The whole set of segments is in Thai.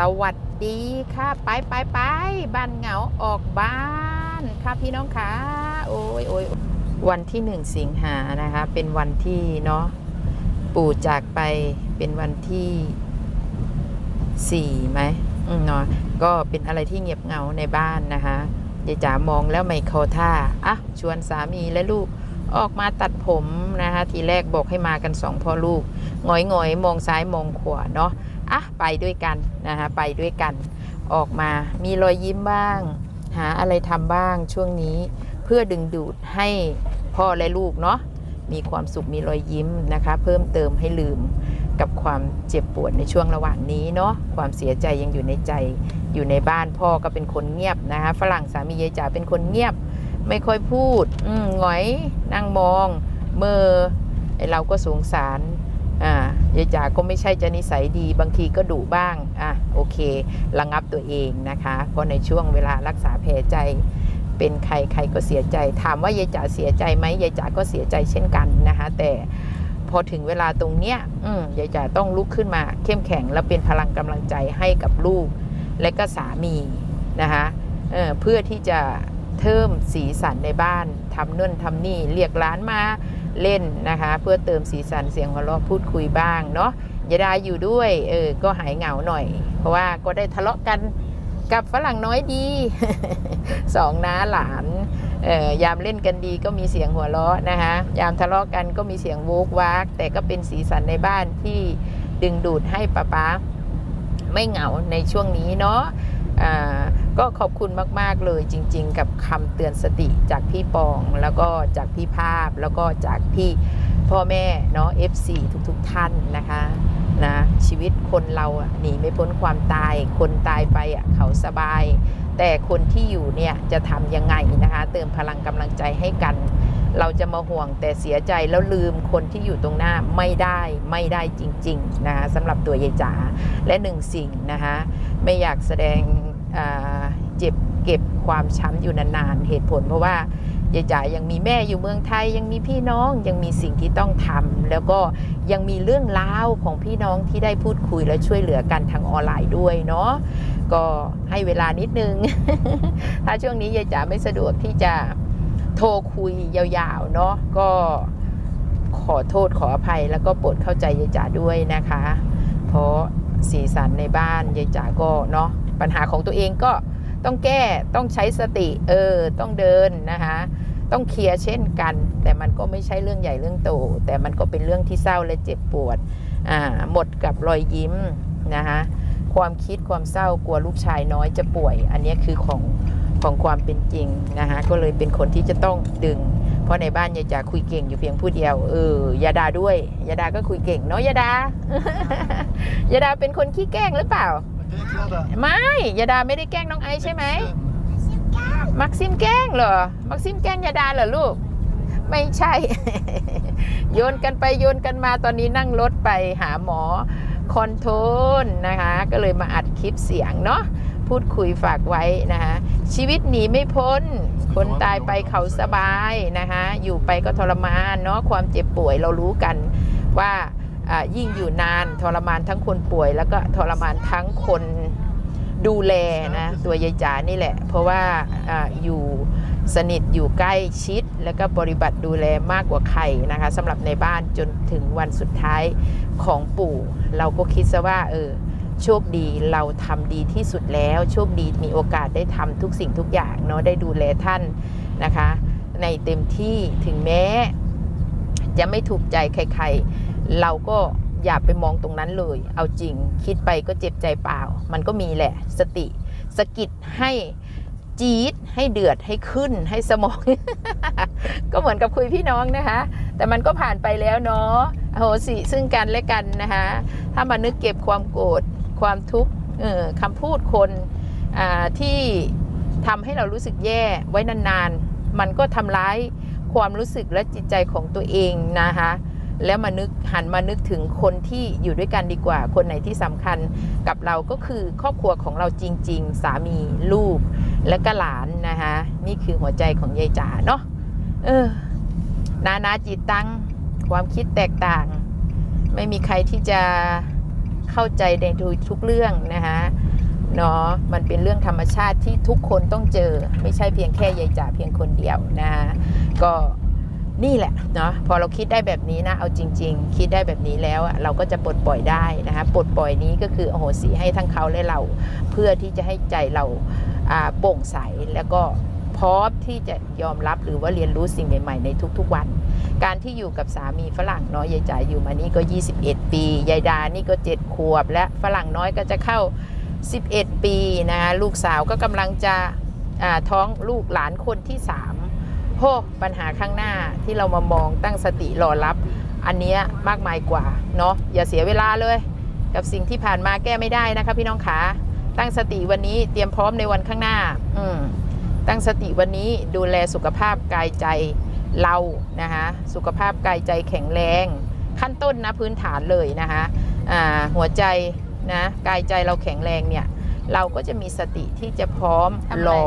สวัสดีค่ะ ไปไปไปบ้านเหงาออกบ้านค่ะพี่น้องค่ะโอ้ยโอ้ยวันที่หนึ่งสิงหานะคะ เป็นวันที่เนาะปู่จากไปเป็นวันที่สี่ไหมอืมเนาะก็เป็นอะไรที่เงียบเหงาในบ้านนะคะยายจ๋ามองแล้วไม่เข้าท่าอะชวนสามีและลูกออกมาตัดผมนะคะทีแรกบอกให้มากันสองพ่อลูกหงอยหงอยๆมองซ้ายมองขวาเนาะ อะไปด้วยกันนะคะไปด้วยกัน ออกมามีรอยยิ้มบ้าง หาอะไรทำบ้างช่วงนี้เพื่อดึงดูดให้พ่อและลูกเนาะมีความสุขมีรอยยิ้มนะคะ เพิ่มเติมให้ลืมกับความเจ็บปวดในช่วงระหว่างนี้เนาะความเสียใจยังอยู่ในใจอยู่ในบ้านพ่อก็เป็นคนเงียบนะคะฝรั่งสามียายจ๋าเป็นคนเงียบ ไม่ค่อยพูดหงอยนั่งมองเมื่อไอเราก็สงสารอ่า ยายจ๋าก็ไม่ใช่จะนิสัยดีบางทีก็ดุบ้าง อะ โอเค ระงับตัวเองนะคะ เพราะในช่วงเวลารักษาแผลใจ เป็นใครใครก็เสียใจ ถามว่ายายจ๋าเสียใจไหมยายจ๋าก็เสียใจเช่นกันนะคะ แต่พอถึงเวลาตรงเนี้ยอืมยายจ๋าต้องลุกขึ้นมา เข้มแข็งและเป็นพลังกำลังใจให้กับลูก และก็สามีนะคะเเพื่อที่จะเพิ่มสีสันในบ้านทำนู่นทำนี่เรียกร้านมา เล่นนะคะ เพื่อเติมสีสันเสียงหัวเราะพูดคุยบ้างเนาะยายดาอยู่ด้วยเออก็หายเหงาหน่อย เพราะว่าก็ได้ทะเลาะกันกับฝรั่งน้อยดีสองน้าหลานเออยามเล่นกันดีก็มีเสียงหัวเราะนะคะยามทะเลาะกันก็มีเสียงโวกวากแต่ก็เป็นสีสันในบ้านที่ดึงดูดให้ป้าป๊าไม่เหงาในช่วงนี้เนาะอ่า ก็ขอบคุณมาก ๆ เลยจริง ๆ กับคำเตือนสติจากพี่ปอง แล้วก็จากพี่ภาพแล้วก็จากพี่พ่อแม่เนาะ FC ทุกๆท่านนะคะนะชีวิตคนเราหนีไม่พ้นความตาย คนตายไปอะเขาสบาย แต่คนที่อยู่เนี่ยจะทำยังไงนะคะ เติมพลังกำลังใจให้กัน เราจะมาห่วงแต่เสียใจแล้วลืมคนที่อยู่ตรงหน้าไม่ได้ไม่ได้จริง ๆ นะคะสำหรับตัวยายจ๋าและหนึ่งสิ่งนะคะไม่อยากแสดง เจ็บเก็บความช้ำอยู่นานๆ เหตุผลเพราะว่ายายจ๋ายังมีแม่อยู่เมืองไทย ยังมีพี่น้องยังมีสิ่งที่ต้องทำแล้วก็ยังมีเรื่องราวของพี่น้องที่ได้พูดคุยและช่วยเหลือกันทางออนไลน์ด้วยเนาะก็ให้เวลานิดนึง ถ้าช่วงนี้ยายจ๋าไม่สะดวกที่จะโทรคุยยาวๆเนาะก็ขอโทษขออภัยแล้วก็โปรดเข้าใจยายจ๋าด้วยนะคะ เพราะสีสันในบ้านยายจ๋าก็เนาะ ปัญหาของตัวเองก็ต้องแก้ต้องใช้สติเออต้องเดินนะคะต้องเคลียร์เช่นกัน แต่มันก็ไม่ใช่เรื่องใหญ่เรื่องโต แต่มันก็เป็นเรื่องที่เศร้าและเจ็บปวดอ่าหมดกับรอยยิ้มนะคะความคิดความเศร้ากลัวลูกชายน้อยจะป่วย อันนี้คือของของความเป็นจริงนะคะก็เลยเป็นคนที่จะต้องดึง เพราะในบ้านยายจ๋าคุยเก่งอยู่เพียงผู้เดียวเออยาดาด้วยยาดาก็คุยเก่งเนาะยาดายาดาเป็นคนขี้แกล้งหรือเปล่า ไม่ยาดาไม่ได้แกล้งน้องไอซ์ใช่ไหมมักซิมแกล้งเหรอ มักซิมแกล้งยาดาเหรอลูก ไม่ใช่ โยนกันไปโยนกันมาตอนนี้นั่งรถไปหาหมอคอนโทรลนะคะ ก็เลยมาอัดคลิปเสียงเนาะพูดคุยฝากไว้นะคะชีวิตหนีไม่พ้น คนตายไปเขาสบายนะคะอยู่ไปก็ทรมานเนาะความเจ็บป่วยเรารู้กันว่าอ่า ยิ่งอยู่นานทรมานทั้งคนป่วย แล้วก็ทรมานทั้งคนดูแลนะตัวยายจ๋านี่แหละ เพราะว่าออยู่สนิทอยู่ใกล้ชิด แล้วก็ปฏิบัติดูแลมากกว่าใครนะคะสำหรับในบ้านจนถึงวันสุดท้ายของปู่ เราก็คิดซะว่าเออโชคดีเราทำดีที่สุดแล้ว โชคดีมีโอกาสได้ทำทุกสิ่งทุกอย่างเนาะได้ดูแลท่านนะคะ ในเต็มที่ถึงแม้ จะไม่ถูกใจใครๆ เราก็อย่าไปมองตรงนั้นเลย เอาจริง คิดไปก็เจ็บใจเปล่า มันก็มีแหละ สติสกิดให้จี๊ดให้เดือดให้ขึ้นให้สมอง ก็เหมือนกับคุยพี่น้องนะคะ แต่มันก็ผ่านไปแล้วเนาะโหสิซึ่งกันและกันนะคะ ถ้ามานึกเก็บความโกรธความทุกข์คำพูดคนที่ทำให้เรารู้สึกแย่ไว้นานๆ มันก็ทำร้ายความรู้สึกและจิตใจของตัวเองนะคะ แล้วมานึกหันมานึกถึงคนที่อยู่ด้วยกันดีกว่า คนไหนที่สำคัญกับเราก็คือครอบครัวของเราจริง ๆ สามีลูกและก็หลานนะคะนี่คือหัวใจของยายจ๋าเนาะเออนานาจิตตังความคิดแตกต่าง ไม่มีใครที่จะเข้าใจในทุกเรื่องนะคะเนาะมันเป็นเรื่องธรรมชาติที่ทุกคนต้องเจอ ไม่ใช่เพียงแค่ยายจ๋าเพียงคนเดียวนะะก็ นี่แหละเนาะพอเราคิดได้แบบนี้นะเอาจริง ๆ คิดได้แบบนี้แล้วอะเราก็จะปลดปล่อยได้นะคะปลดปล่อยนี้ก็คือโอโหสีให้ทั้งเขาและเรา เพื่อที่จะให้ใจเราอ่าโปร่งใสแล้วก็พร้อมที่จะยอมรับหรือว่าเรียนรู้สิ่งใหม่ ๆ ในทุกๆวัน การที่อยู่กับสามีฝรั่งนาะยยายจ๋าอยู่มานี่ก็ 21 ปียายดานี่ก็ 7 ขวบ และฝรั่งน้อยก็จะเข้า 11 ปีนะคะลูกสาวก็กำลังจะอ่าท้องลูกหลานคนที่ 3 โหปัญหาข้างหน้าที่เรามามองตั้งสติรอรับ อันเนี้ยมากมายกว่าเนาะอย่าเสียเวลาเลย กับสิ่งที่ผ่านมาแก้ไม่ได้นะคะพี่น้องขาตั้งสติวันนี้เตรียมพร้อมในวันข้างหน้า อืมตั้งสติวันนี้ดูแลสุขภาพกายใจเรานะคะสุขภาพกายใจแข็งแรง ขั้นต้นนะพื้นฐานเลยนะคะอ่าหัวใจนะกายใจเราแข็งแรงเนี่ย เราก็จะมีสติที่จะพร้อมทำอะไรรอ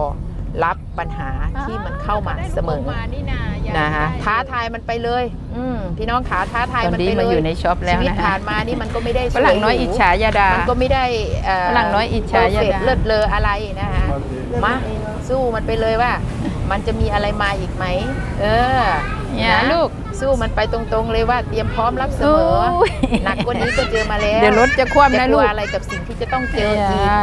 รับ ปัญหาที่มันเข้ามาเสมอนี่นาอยากนะคะได้ท้าทายมันไปเลย อืมพี่น้องขาท้าทายตอนมันนี้ไปเลมายอยู่ในช็อปแล้วชีวิตนะคะผ่านมานี่มันก็ไม่ได้ฝรั่งน้อยสวหอิจฉายาดา มันก็ไม่ได้เฝรั่งน้อยอิจฉายาดาเพอร์เฟกต์เลิศเลออะไรนะคะมาสู้มันไปเลยว่า มันจะมีอะไรมาอีกไหม เออ เนี่ยนะลูกสู้มันไปตรงๆเลยว่าเตรียมพร้อมรับเสมอโอ้ยหนักกว่านี้ก็เจอมาแล้วเดี๋ยวรถจะคว่ำจะนะกลัลูวกอะไรกับสิ่งที่จะต้องเจอ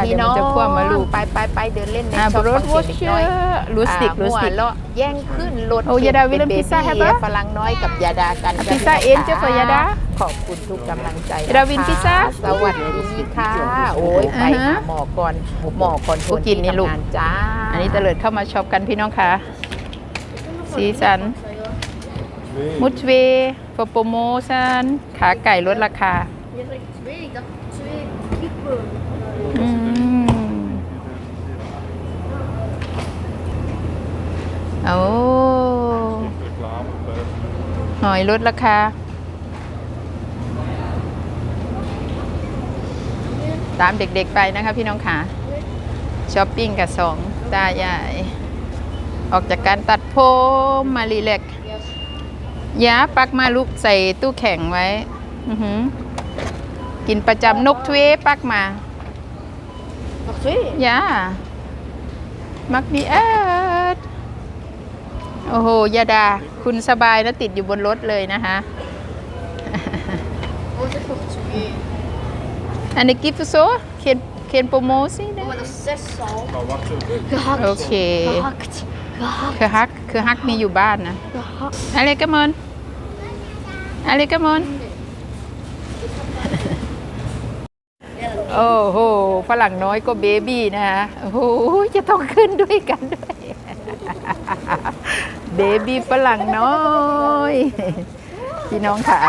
เดี๋อียวกพี่น้องเดี๋ยวมันจะคว่ำมาลูกไปไปไปเดินเล่นในอ่าช็อปรฟัถงวอเสีชยงเด็กน้อยลูสติกอ่าลูสหัวติกเราะแย่งขึ้นรถโอ้ยาดาวิลเลมป็นพิซซ่าเบให้บี้ปะฝรั่งน้อยกับยาดากันพิซซ่าค่ะเอ็นเจ้าสวยาดาขอบคุณทุกกำลังใจยาดาวินพิซซ่าสวัสดีค่ะโอ้ยไปอ่าหาฮะหมอก่อนหมอก่อนผู้กินนี่ลูกที่ทำงาจ้าอันนี้เตลิดเข้ามาช็อปกันพี่น้องค่ะสีสัน มุชเวฟโปรโมชั่นขาไก่ลดราคาอืมโอ้หอยลดราคา ตามเด็กๆไปนะคะพี่น้องค่ะช้อปปิ้งกับสองตายาย ออกจากการตัดผมมารีแลกซ์ ยาปักมาลูกใส่ตู้แข็งไว้ อือหือกินประจำนกทเวปักมายามักดีเอิดโอ้โห ยาดา คุณสบายนะติดอยู่บนรถเลยนะคะ อันนี้กิฟต์โซเขียนเขียนโปรโมชั่นนะโอเค Gehackt. คือฮักคือฮักมีอยู่บ้านนะ Gehackt. อะไรกันมอน อะไรกันมอนโอ้โหฝรั่งน้อยก็เบบี้นะฮะโอ้โหจะต้องขึ้นด้วยกันด้วยเบบี้ฝรั่งน้อย พี่น้องค่ะ